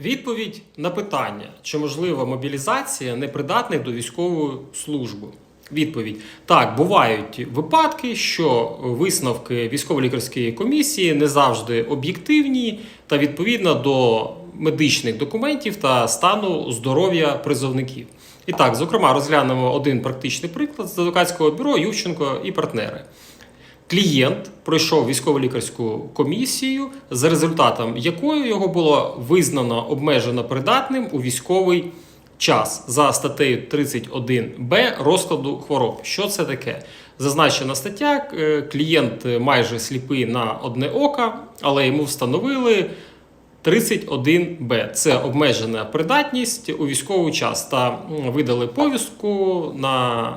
Відповідь на питання, чи можлива мобілізація непридатних до військової служби. Відповідь: так, бувають випадки, що висновки військово-лікарської комісії не завжди об'єктивні та відповідно до медичних документів та стану здоров'я призовників. І так, зокрема, розглянемо один практичний приклад з адвокатського бюро Ющенко і партнери. Клієнт пройшов військово-лікарську комісію, за результатом якої його було визнано обмежено придатним у військовий час за статтею 31б розкладу хвороб. Що це таке? Зазначена стаття, е, клієнт майже сліпий на одне око, але йому встановили 31б. Це обмежена придатність у військовий час та видали повістку на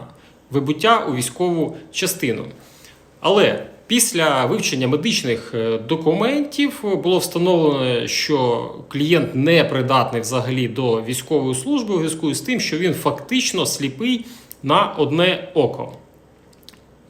вибуття у військову частину. Але після вивчення медичних е, документів було встановлено, що клієнт не придатний взагалі до військової служби у зв'язку з тим, що він фактично сліпий на одне око.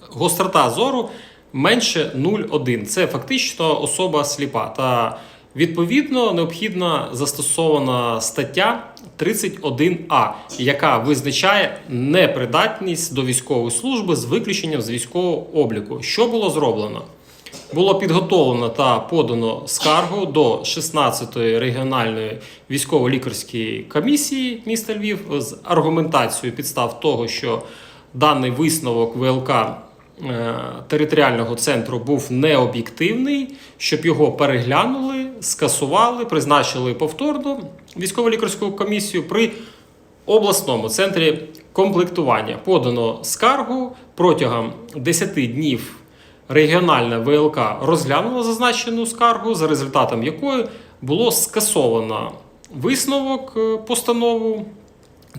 Гострота зору менше 0,1. Це фактично особа сліпа. Та відповідно необхідна застосована стаття 31А, яка визначає непридатність до військової служби з виключенням з військового обліку. Що було зроблено? Було підготовлено та подано скаргу до 16-ї регіональної військово-лікарської комісії міста Львів з аргументацією підстав того, що даний висновок ВЛК е, територіального центру був необ'єктивний, щоб його переглянули, скасували, призначили повторно військово-лікарську комісію при обласному центрі комплектування. Подано скаргу протягом 10 днів. Регіональна ВЛК розглянула зазначену скаргу, за результатом якої було скасовано висновок е, постанову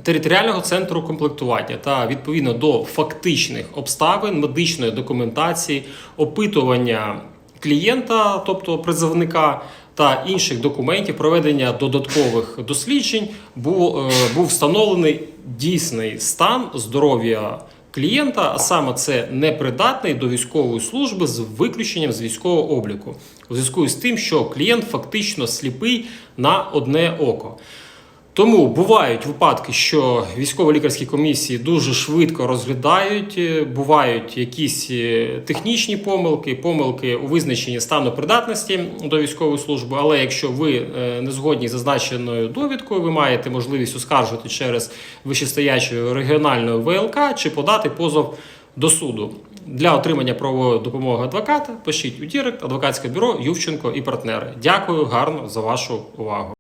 територіального центру комплектування та відповідно до фактичних обставин медичної документації, опитування клієнта, тобто призовника. Та інших документів проведення додаткових досліджень був, е, був встановлений дійсний стан здоров'я клієнта, а саме це непридатний до військової служби з виключенням з військового обліку, у зв'язку з тим, що клієнт фактично сліпий на одне око. Тому бувають випадки, що військово-лікарські комісії дуже швидко розглядають, е, бувають якісь е, технічні помилки, помилки у визначенні стану придатності до військової служби. Але якщо ви е, не згодні з зазначеною довідкою, ви маєте можливість оскаржувати через вищестоячу регіональну ВЛК чи подати позов до суду. Для отримання правової допомоги адвоката пишіть у Дірект, адвокатське бюро Ювченко і партнери. Дякую гарно за вашу увагу.